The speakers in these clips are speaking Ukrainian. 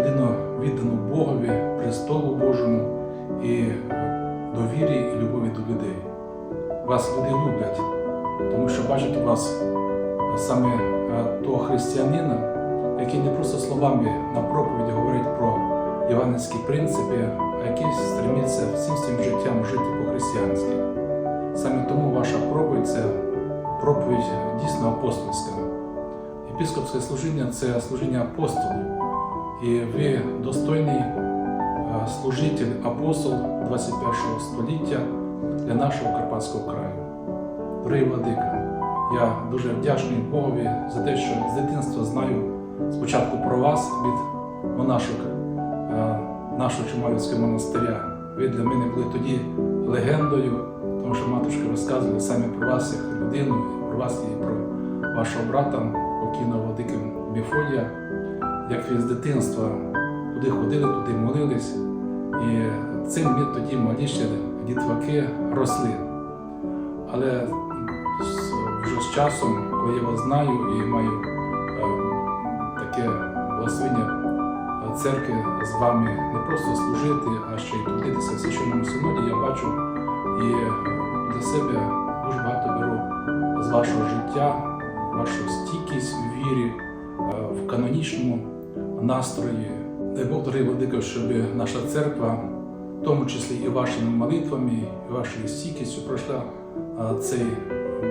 людину віддану Богові, престолу Божому і довірі і любові до людей. Вас люди люблять, тому що бачать вас саме е, того християнина, який не просто словами на проповіді говорить про євангельські принципи, а який стремиться всім своїм життям жити по-християнськи. Саме тому ваша проповідь це проповідь дійсно апостольська. Єпископське служіння це служіння апостолів. І ви достойний служитель, апостол 21 століття для нашого Карпатського краю. Дорогий владика, я дуже вдячний Богові за те, що з дитинства знаю спочатку про вас від монашок нашого Чумалівського монастиря. Ви для мене були тоді легендою, тому що матушки розказували саме про вас як людину, про вас і про вашого брата, покійного владики Мефодія, як ви з дитинства туди ходили, туди молились. І цим ми тоді маліші дітваки росли. Але вже з часом, коли я вас знаю і маю е, таке благословення е, церкви з вами не просто служити, а ще й трудитися в священному синоді, я бачу і е, для себе дуже багато беру з вашого життя, вашу стійкість у вірі, в канонічному настрої. Дай Бог, дорогий владико, щоб наша церква, в тому числі і вашими молитвами, і вашою стійкістю пройшла цей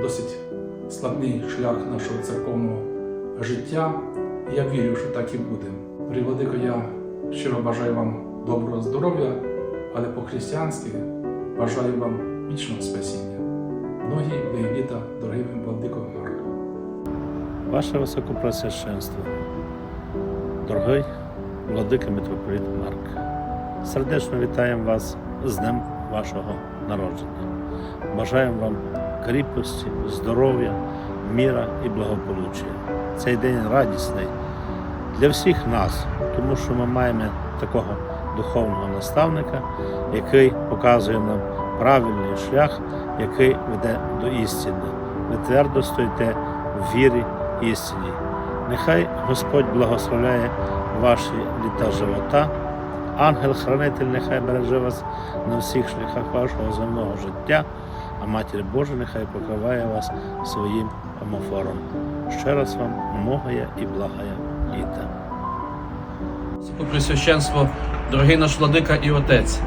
досить складний шлях нашого церковного життя. Я вірю, що так і буде. Дорогий владико, я щиро бажаю вам доброго здоров'я, але по-християнськи бажаю вам вічного спасіння. Многі літа, дорогий владико Марко. Ваше Високопресвященство, дорогий владика митрополіт Марк, сердечно вітаємо вас з Днем вашого народження. Бажаємо вам кріпості, здоров'я, міра і благополуччя. Цей день радісний для всіх нас, тому що ми маємо такого духовного наставника, який показує нам правильний шлях, який веде до істини. Ви твердо стоїте в вірі істині. Нехай Господь благословляє ваші літа живота. Ангел-хранитель нехай береже вас на всіх шляхах вашого земного життя, а Матір Божа нехай покриває вас своїм омофором. Ще раз вам многоя і благая літа. Пресвященство, дорогий наш владика і отець,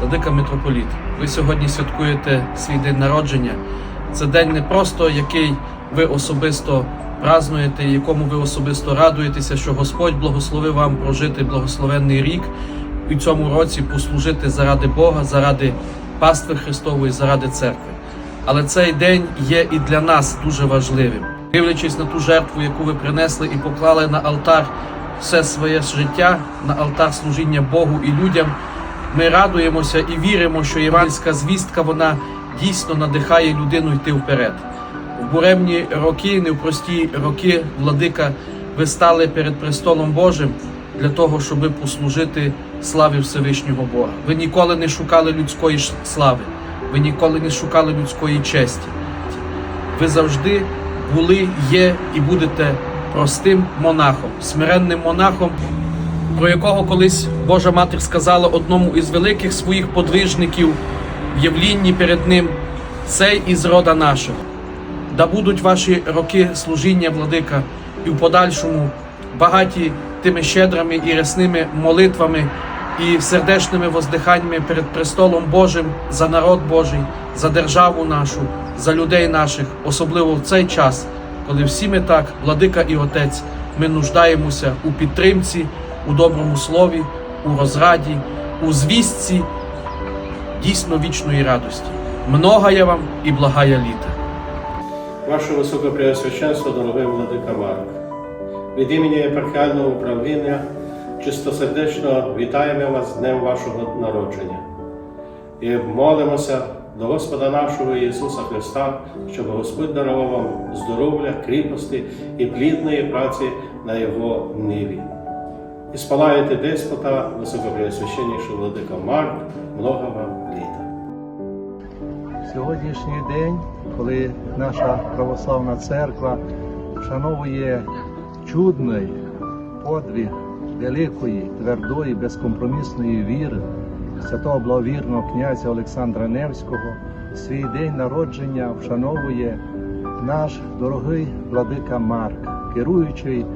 владика митрополіт. Ви сьогодні святкуєте свій день народження. Це день не просто який ви особисто празнуєте, якому ви особисто радуєтеся, що Господь благословив вам прожити благословенний рік і цьому році послужити заради Бога, заради пастви Христової, заради церкви. Але цей день є і для нас дуже важливим. Дивлячись на ту жертву, яку ви принесли і поклали на алтар все своє життя, на алтар служіння Богу і людям, ми радуємося і віримо, що євангельська звістка вона дійсно надихає людину йти вперед. В буремні роки, не в прості роки, владика, ви стали перед престолом Божим для того, щоб послужити славі Всевишнього Бога. Ви ніколи не шукали людської слави, ви ніколи не шукали людської честі. Ви завжди були, є і будете простим монахом, смиренним монахом, про якого колись Божа Матір сказала одному із великих своїх подвижників в Євлінні перед ним, цей із рода нашого. Да будуть ваші роки служіння, владика, і в подальшому багаті тими щедрими і рясними молитвами і сердечними воздиханнями перед престолом Божим за народ Божий, за державу нашу, за людей наших, особливо в цей час, коли всі ми так, владика і отець, ми нуждаємося у підтримці, у доброму слові, у розраді, у звістці дійсно вічної радості. Многая вам і благая літа. Ваше Високопреосвященство, дорогий владика Марк, від імені єпархіального управління чистосердечно вітаємо вас з Днем вашого народження і молимося до Господа нашого Ісуса Христа, щоб Господь дарував вам здоров'я, кріпості і плідної праці на Його ниві. І спалаєте деспота, високопреосвященніший владика Марк, много вам літа. Сьогоднішній день, коли наша православна церква вшановує чудний подвиг великої, твердої, безкомпромісної віри святого благовірного князя Олександра Невського, свій день народження вшановує наш дорогий владика Марк, керуючий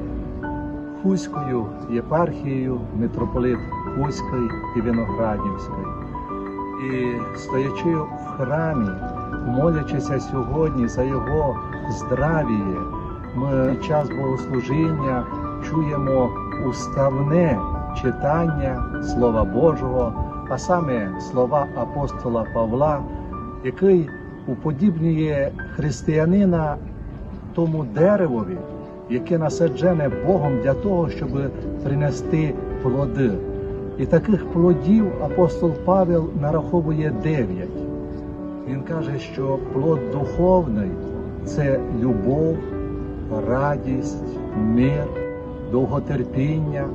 Хуською єпархією митрополит Хуської і Виноградівської. І стоячи в храмі, молячися сьогодні за його здравіє, ми під час богослужіння чуємо уставне читання Слова Божого, а саме слова апостола Павла, який уподібнює християнина тому деревові, яке насаджене Богом для того, щоб принести плоди. І таких плодів апостол Павел нараховує дев'ять. Він каже, що плод духовний це любов, радість, мир, довготерпіння,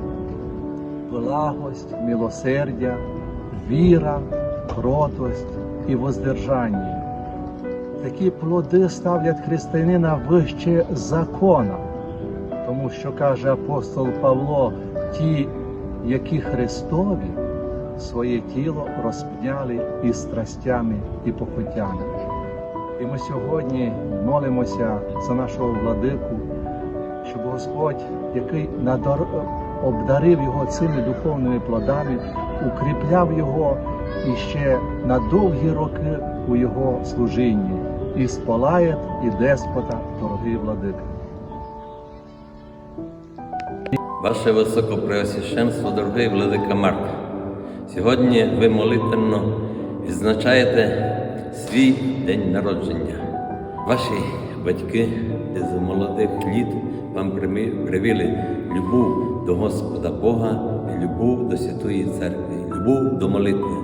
благость, милосердя, віра, кротость і воздержання. Такі плоди ставлять християнина вище закона, тому що каже апостол Павло, ті, які Христові своє тіло розпняли і страстями, і похотями. І ми сьогодні молимося за нашого владику, щоб Господь, який надар... обдарив його цими духовними плодами, укріпляв його і ще на довгі роки у його служінні. І спалає і деспота, дорогий владика. Ваше Високопреосвященство, дорогий Владика Марк, сьогодні ви молитвенно відзначаєте свій день народження. Ваші батьки з молодих літ вам привили любов до Господа Бога, любов до Святої Церкви, любов до молитви.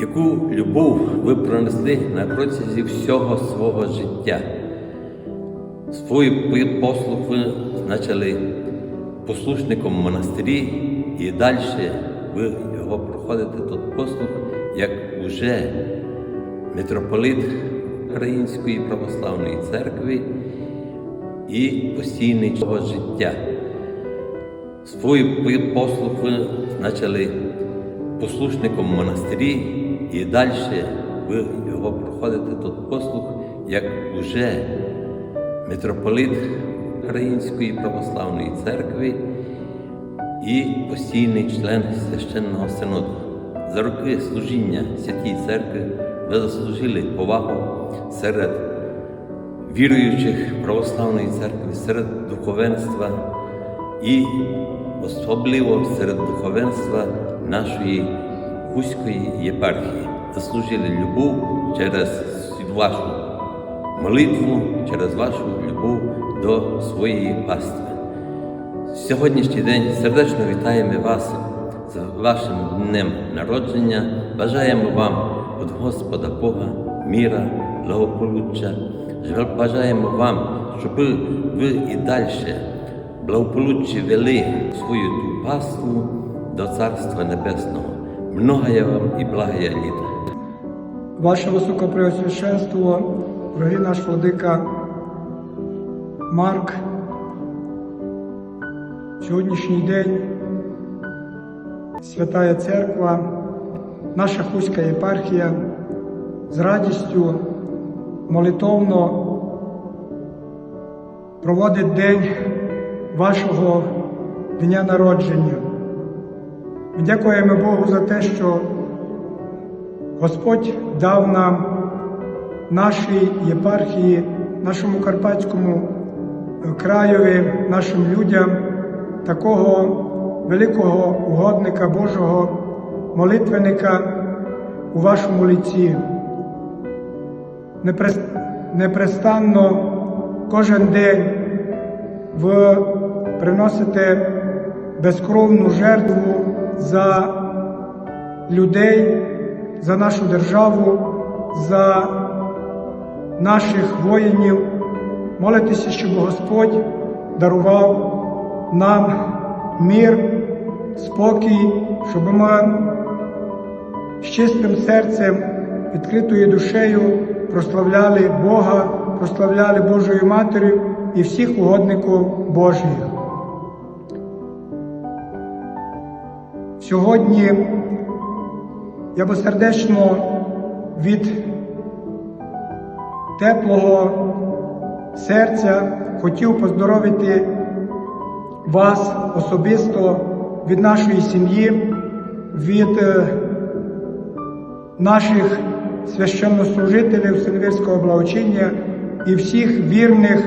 Яку любов ви пронесли на протязі всього свого життя? Свій послуг ви почали послушником монастирі і далі ви його проходите тут послуг як уже митрополит Української православної церкви і постійний цього життя. Свій послуг ви почали послушником в монастирі і далі ви його проходите тут послуг як уже митрополит Української православної церкви і постійний член священного синоду. За роки служіння святій церкви ви заслужили повагу серед віруючих православної церкви, серед духовенства і особливо серед духовенства нашої Хуської єпархії. Заслужили любов через вашу молитву через вашу любов до своєї пастви. Сьогоднішній день сердечно вітаємо вас з вашим днем народження. Бажаємо вам від Господа Бога міра, благополуччя. Бажаємо вам, щоб ви і далі благополуччя вели свою ту паству до Царства Небесного. Многая вам і благая літа. Ваше Високопреосвященство, дорогий наш владика Марк, сьогоднішній день Святая Церква, наша Хуська єпархія з радістю молитовно проводить день вашого дня народження. Ми дякуємо Богу за те, що Господь дав нам нашій єпархії, нашому карпатському е, краєві, нашим людям такого великого угодника Божого, молитвенника, у вашому ліці. Непрестанно кожен день ви приносите безкровну жертву за людей, за нашу державу, за наших воїнів. Молитеся, щоб Господь дарував нам мир, спокій, щоб ми з чистим серцем, відкритою душею прославляли Бога, прославляли Божою Матір'ю і всіх угодників Божих. Сьогодні я би сердечно від теплого серця хотів поздоровити вас особисто від нашої сім'ї, від е, наших священнослужителів Сильвірського благочиння і всіх вірних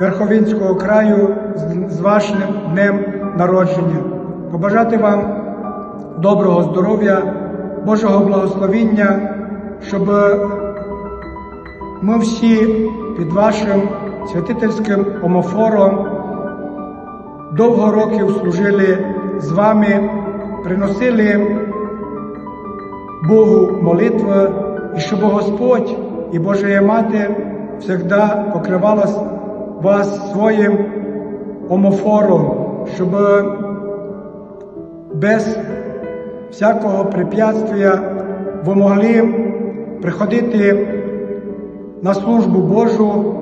Верховинського краю з- вашим днем народження. Побажати вам доброго здоров'я, Божого благословіння, щоб ми всі під вашим святительським омофором довго років служили з вами, приносили Богу молитви, і щоб Господь і Божа Мати завжди покривала вас своїм омофором, щоб без всякого препятствия ви могли приходити на службу Божу,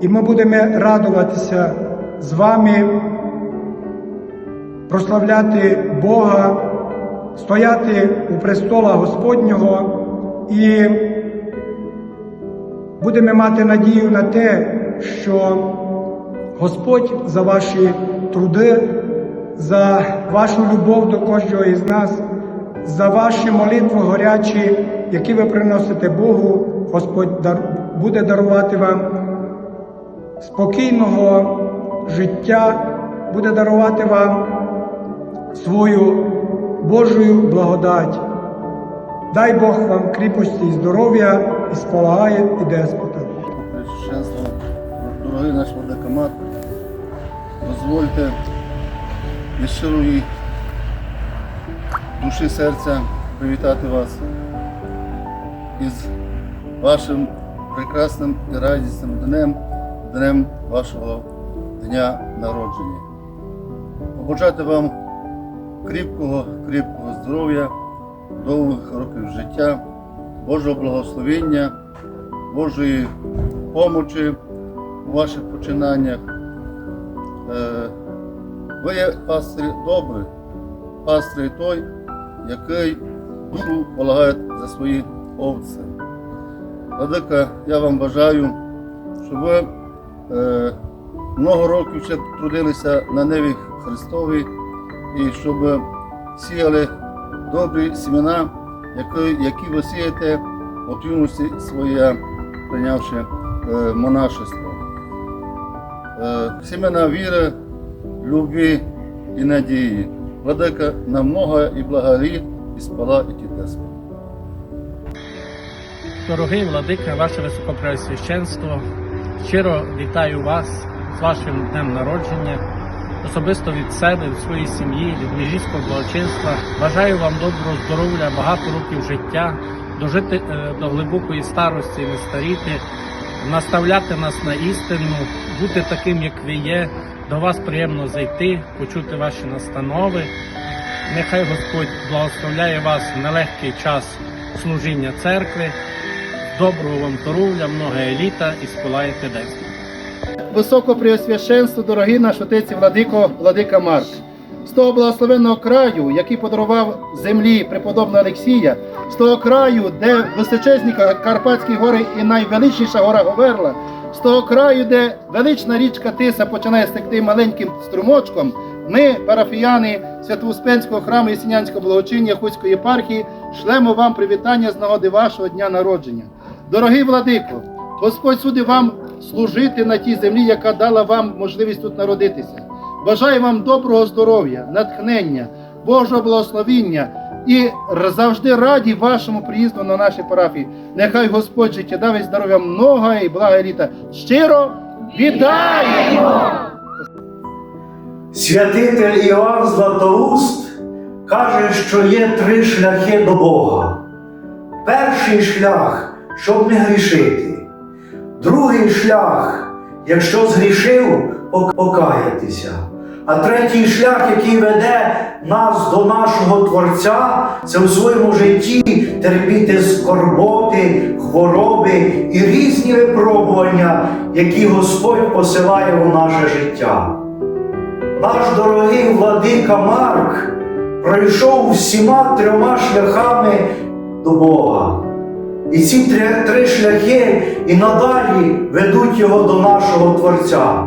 і ми будемо радуватися з вами, прославляти Бога, стояти у престола Господнього і будемо мати надію на те, що Господь за ваші труди, за вашу любов до кожного із нас, за ваші молитви горячі, які ви приносите Богу, Господь буде дарувати вам спокійного життя, буде дарувати вам свою Божою благодать. Дай Бог вам кріпості і здоров'я, і сполагає і деспота. Пресвященство, дорогий наш владикомат, дозвольте від щирої душі серця привітати вас із вашим прекрасним і радісним днем, днем вашого дня народження. Побажати вам кріпкого, кріпкого здоров'я, довгих років життя, Божого благословення, Божої помочі у ваших починаннях. Е, Ви є пастир добрий, пастир той, який душу полагає за свої овці. Владика, я вам бажаю, щоб ви е, много років ще трудилися на ниві Христовій і щоб сіяли добрі сімена, які, ви сієте от юності своє, прийнявши е, монашество. Е, Сімена віри, любві і надії. Владика на много і благорід, і спала, і тітеспа. Дорогий владика, ваше високопреосвященство, щиро вітаю вас з вашим днем народження. Особисто від себе, від своєї сім'ї, від міжівського благочинства. Бажаю вам доброго здоров'я, багато років життя, дожити е, до глибокої старості, не старіти, наставляти нас на істину, бути таким, як ви є. До вас приємно зайти, почути ваші настанови. Нехай Господь благословляє вас в нелегкий час служіння церкви. Доброго вам здоров'я, много еліта і спилаєте десь. Високопреосвященство, дорогий наш отець владико, владика Марк. З того благословенного краю, який подарував землі преподобного Олексія, з того краю, де височезні Карпатські гори і найвеличніша гора Говерла, з того краю, де велична річка Тиса починає стекти маленьким струмочком, ми, парафіяни Свято-Успенського храму Єсінянського благочиння Хуцької єпархії, шлемо вам привітання з нагоди вашого дня народження. Дорогий владико, Господь суди вам служити на тій землі, яка дала вам можливість тут народитися. Бажаю вам доброго здоров'я, натхнення, Божого благословіння, і завжди раді вашому приїзду на наші парафії. Нехай Господь життєдавить здоров'я много і блага літа. Щиро вітаємо! Святитель Іоанн Златоуст каже, що є три шляхи до Бога. Перший шлях, щоб не грішити. Другий шлях, якщо згрішив, покаятися. А третій шлях, який веде нас до нашого Творця, це в своєму житті терпіти скорботи, хвороби і різні випробування, які Господь посилає у наше життя. Наш дорогий владика Марк пройшов всіма трьома шляхами до Бога. І ці три, три шляхи і надалі ведуть його до нашого Творця.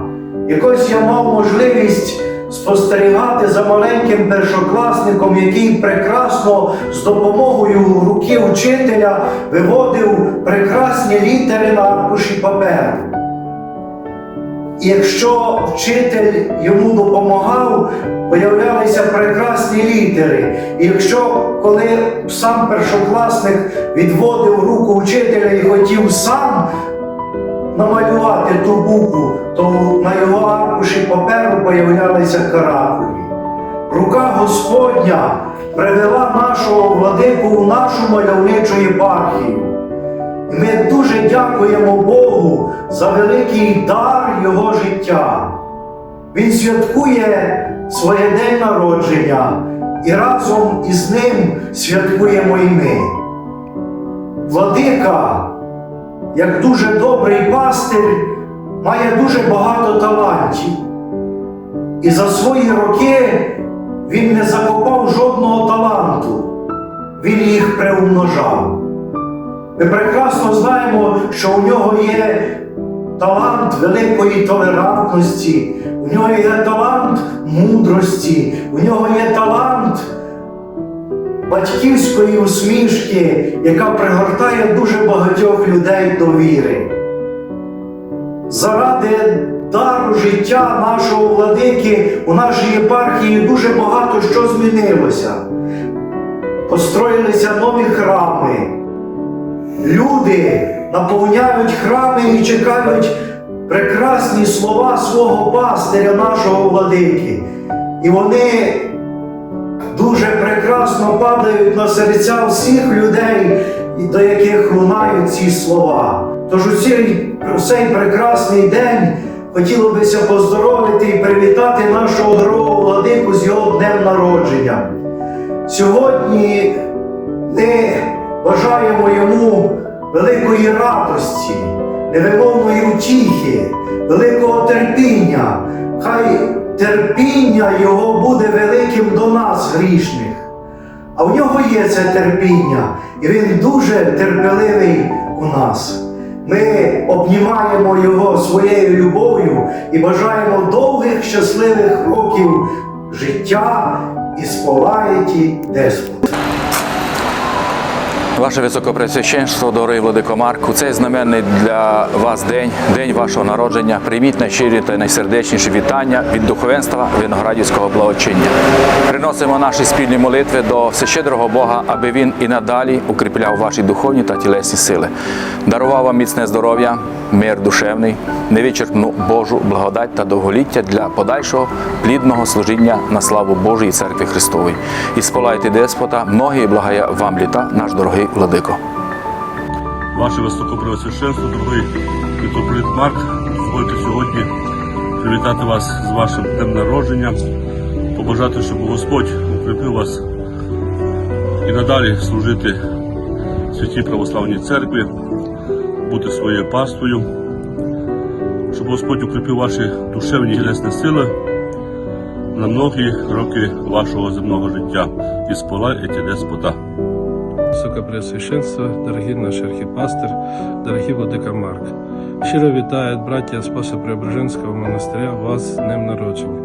Якось я мав можливість спостерігати за маленьким першокласником, який прекрасно з допомогою руки вчителя виводив прекрасні літери на аркуші паперу. Якщо вчитель йому допомагав, появлялися прекрасні літери. І якщо коли сам першокласник відводив руку вчителя і хотів сам намалювати ту букву, то на його аркуші паперу появлялися каракулі. Рука Господня привела нашого владику у нашу мальовничу єпархію. Ми дуже дякуємо Богу за великий дар Його життя. Він святкує своє день народження і разом із ним святкуємо і ми. Владика, як дуже добрий пастир, має дуже багато талантів. І за свої роки він не закопав жодного таланту, він їх приумножав. Ми прекрасно знаємо, що у нього є талант великої толерантності, у нього є талант мудрості, у нього є талант батьківської усмішки, яка пригортає дуже багатьох людей до віри. Заради дару життя нашого владики у нашій єпархії дуже багато що змінилося. Построїлися нові храми. Люди наповняють храми і чекають прекрасні слова свого пастиря, нашого владики. І вони дуже прекрасно падають на серця всіх людей, до яких лунають ці слова. Тож у цей, у цей прекрасний день хотіло бися поздоровити і привітати нашого дорогого владику з його днем народження. Сьогодні ми бажаємо йому великої радості, невимовної утіхи, великого терпіння. Хай терпіння його буде великим до нас, грішних. А в нього є це терпіння, і він дуже терпеливий у нас. Ми обнімаємо його своєю любов'ю і бажаємо довгих щасливих років життя і споваєті Деспот. Ваше Високопресвященство, дорогий Владико Марк, у цей знаменний для вас день, день вашого народження. Прийміть найщирі та найсердечніші вітання від духовенства Виноградівського благочиння. Приносимо наші спільні молитви до всещедрого Бога, аби він і надалі укріпляв ваші духовні та тілесні сили. Дарував вам міцне здоров'я, мир душевний, невичерпну Божу благодать та довголіття для подальшого плідного служіння на славу Божої церкви Христової. І сполайте деспота, многі благая вам літа, наш дорогий владико. Ваше Високопреосвященство, дорогий митрополит Марк, дозвольте сьогодні привітати вас з вашим днем народження, побажати, щоб Господь укріпив вас і надалі служити святій православній церкві, бути своєю паствою, щоб Господь укріпив ваші душевні і тілесні сили на многі роки вашого земного життя і спола еті деспота. Високопреосвященство, дорогий наш архіпастир, дорогий владика Марк. Щиро вітають браття Спаса Преображенського монастиря вас з днем народження.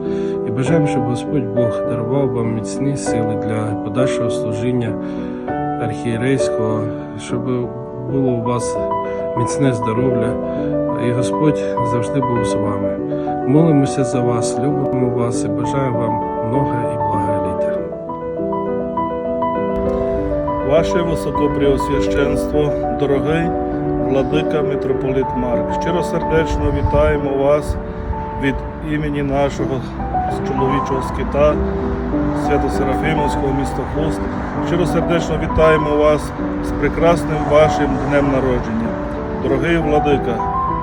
І бажаємо, щоб Господь Бог дарував вам міцні сили для подальшого служіння архієрейського, щоб було у вас міцне здоров'я, і Господь завжди був з вами. Молимося за вас, любимо вас і бажаємо вам много і Ваше Високопреосвященство, дорогий владика митрополит Марк, щиросердечно вітаємо вас від імені нашого чоловічого скита Свято-Серафимовського міста Хуст. Щиросердечно вітаємо вас з прекрасним вашим днем народження. Дорогий владика,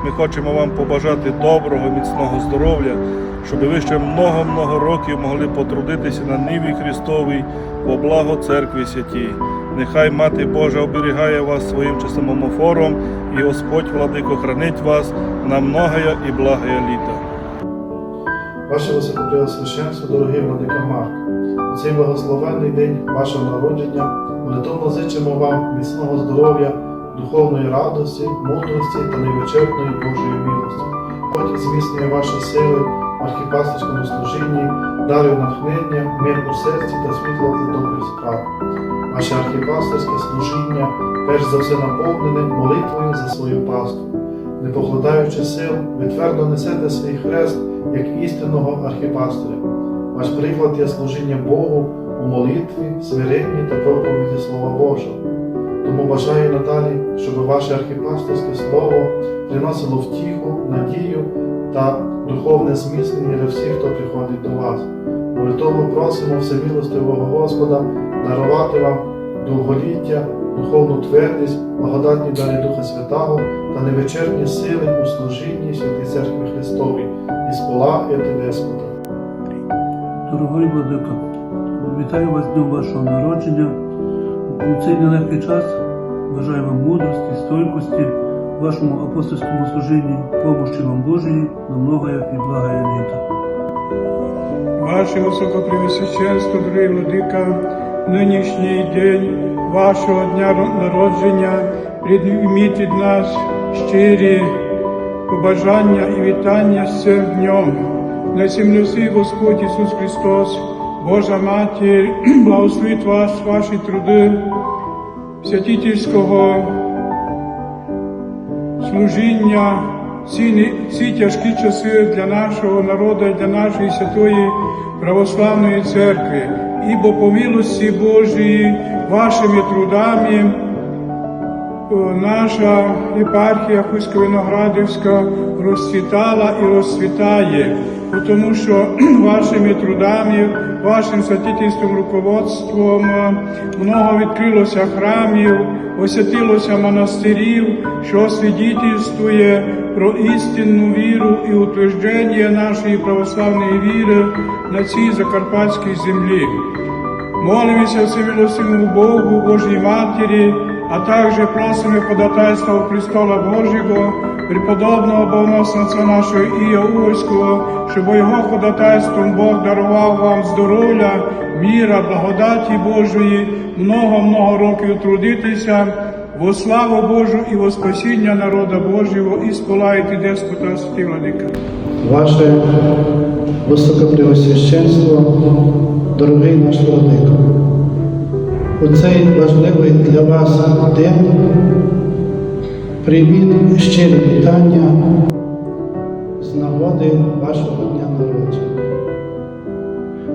ми хочемо вам побажати доброго, міцного здоров'я, щоб ви ще много-много років могли потрудитися на ниві Христовій во благо церкві святій. Нехай Мати Божа оберігає вас своїм чистим омофором, і Господь владико хранить вас на многое і благое літо. Ваше Високопреосвященство, дорогий владика Марк, у цей благословенний день вашого народження молитовно зичимо вам міцного здоров'я, духовної радості, мудрості та невичерпної Божої милості. Господь зміцнює ваші сили в архіпастерському служінні, дарує натхнення, мир у серці та світло для добрих справ. Ваше архіпастерське служіння перш за все наповнене молитвою за свою пасту. Не покладаючи сил, ви твердо несете свій хрест як істинного архіпастиря. Ваш приклад є служіння Богу у молитві, смиренні та проповіді Слова Божого. Тому бажаю надалі, щоб ваше архіпастерське слово приносило втіху, надію та духовне зміцнення для всіх, хто приходить до вас. Молитовно просимо всемилостивого Господа дарувати вам довголіття, духовну твердість, благодатні дари Духа Святого та невичерпні сили у служінні Святій Церкви Христовій із пола і Деспота. Дорогой владика, вітаю вас з днем вашого народження. У цей нелегкий час бажаю вам мудрості, стойкості, вашому апостольському служінні, помощі вам Божої на многое і благое літо. Ваше Високопреосвященство, дорогий владика, нинішній день вашого дня народження прийміть від нас щирі побажання і вітання з цим днем. Найсімносий Господь Ісус Христос, Божа Матір, благословить вас, ваші труди святительського служіння, ці, ці тяжкі часи для нашого народу, для нашої святої православної церкви, ібо по милости Божией вашими трудами наша єпархія Хусько-Виноградівська розцвітала і розцвітає, тому що вашими трудами, вашим святительським руководством е, много відкрилося храмів, освятилося монастирів, що свідчитує про істинну віру і утвердження нашої православної віри на цій закарпатській землі. Молимося всемилостивому Богу, Божій Матері, а також просимо ходатайства у престола Божого, преподобного богоносниця нашого Ія Угорського, щоб його ходатайством Бог дарував вам здоров'я, міра, благодаті Божої, много-много років трудитися, во славу Божу і во спасіння народа Божого, і сполаєте деспота владика. Ваше Високопреосвященство, дорогий наш владико, у цей важливий для вас день прийміть щирі вітання з нагоди вашого дня народження.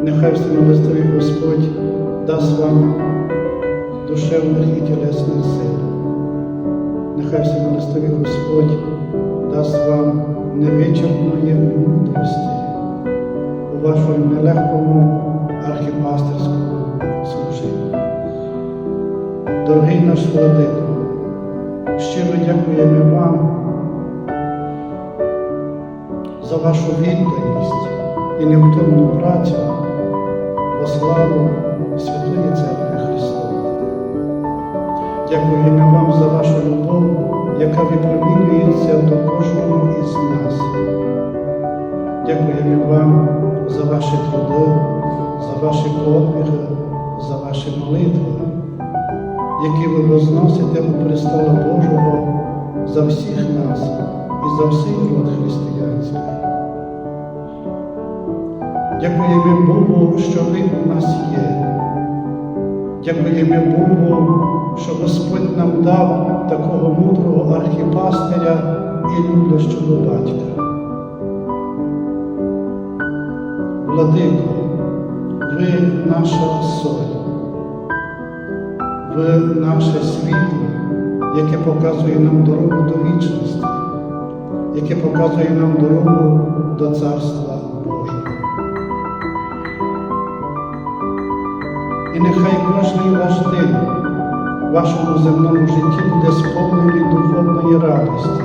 Нехай всемилостивий Господь дасть вам душевних і тілесних сил. Нехай всемилостивий Господь дасть вам невичерпної мудрості у вашому нелегкому архіпастерському. Дорогий наш владико, щиро дякуємо вам за вашу відданість і невтомну працю во славу Святої Церкви Христової. Дякуємо вам за вашу любов, яка випромінюється до кожного із нас. Дякуємо вам за ваші труди, за ваші подвиги, за ваші молитви, які ви возносите у престола Божого за всіх нас і за всій род християнський. Дякуємо Богу, що ви у нас є. Дякуємо Богу, що Господь нам дав такого мудрого архіпастиря і люблячого батька. Владико, ви наша соль, наше світло, яке показує нам дорогу до вічності, яке показує нам дорогу до Царства Божого. І нехай кожний ваш день в вашому земному житті буде сповнений духовної радості.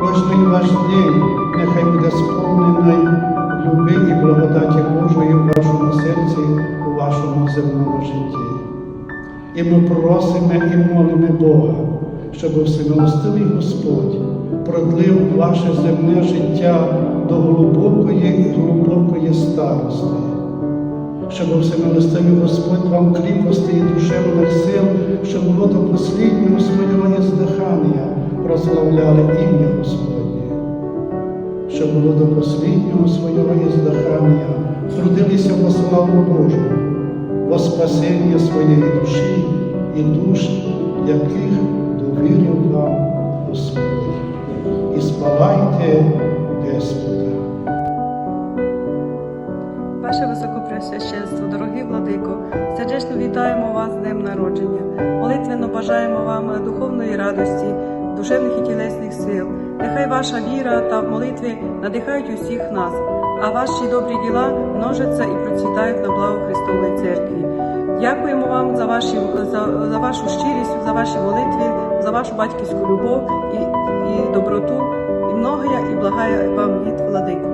Кожний ваш день нехай буде сповнений люби І ми просимо і молимо Бога, щоб всемилостивий Господь продлив ваше земне життя до глибокої і глибокої старости щоб всемилостивий Господь вам кріпості і душевних сил, щоб було до посліднього свого здихання прославляли ім'я Господнє, щоб було до посліднього свого здихання трудилися во славу Божу, во спасення своєї душі і душ, яких довірив вам Господь. І спалайте Господа. Ваше Високопреосвященство, дорогий владико, сердечно вітаємо вас з Днем народження. Молитвенно бажаємо вам духовної радості, душевних і тілесних сил. Нехай ваша віра та молитви надихають усіх нас, а ваші добрі діла множаться і процвітають на благо Христової Церкві. Дякуємо вам за, ваші, за, за вашу щирість, за ваші молитви, за вашу батьківську любов і, і доброту, і многоя, і благая вам від владико.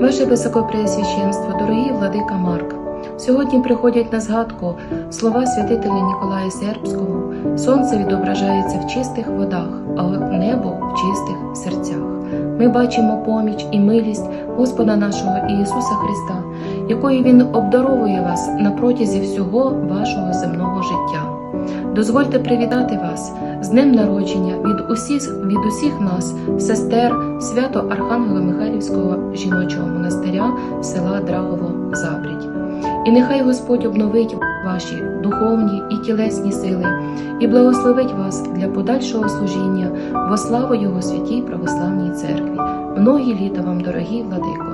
Ваше Високопреосвященство, дорогі владика Марк, сьогодні приходять на згадку слова святителя Ніколая Сербського Сонце відображається в чистих водах, а небо в чистих серцях. Ми бачимо поміч і милість Господа нашого Ісуса Христа, якою Він обдаровує вас на протязі всього вашого земного життя. Дозвольте привітати вас з днем народження від усіх, від усіх нас, сестер свято Архангела Михайлівського жіночого монастиря села Драгово Забрідь. І нехай Господь обновить ваші духовні і тілесні сили і благословить вас для подальшого служіння во славу Його святій православній церкві. Многі літа вам, дорогі владико!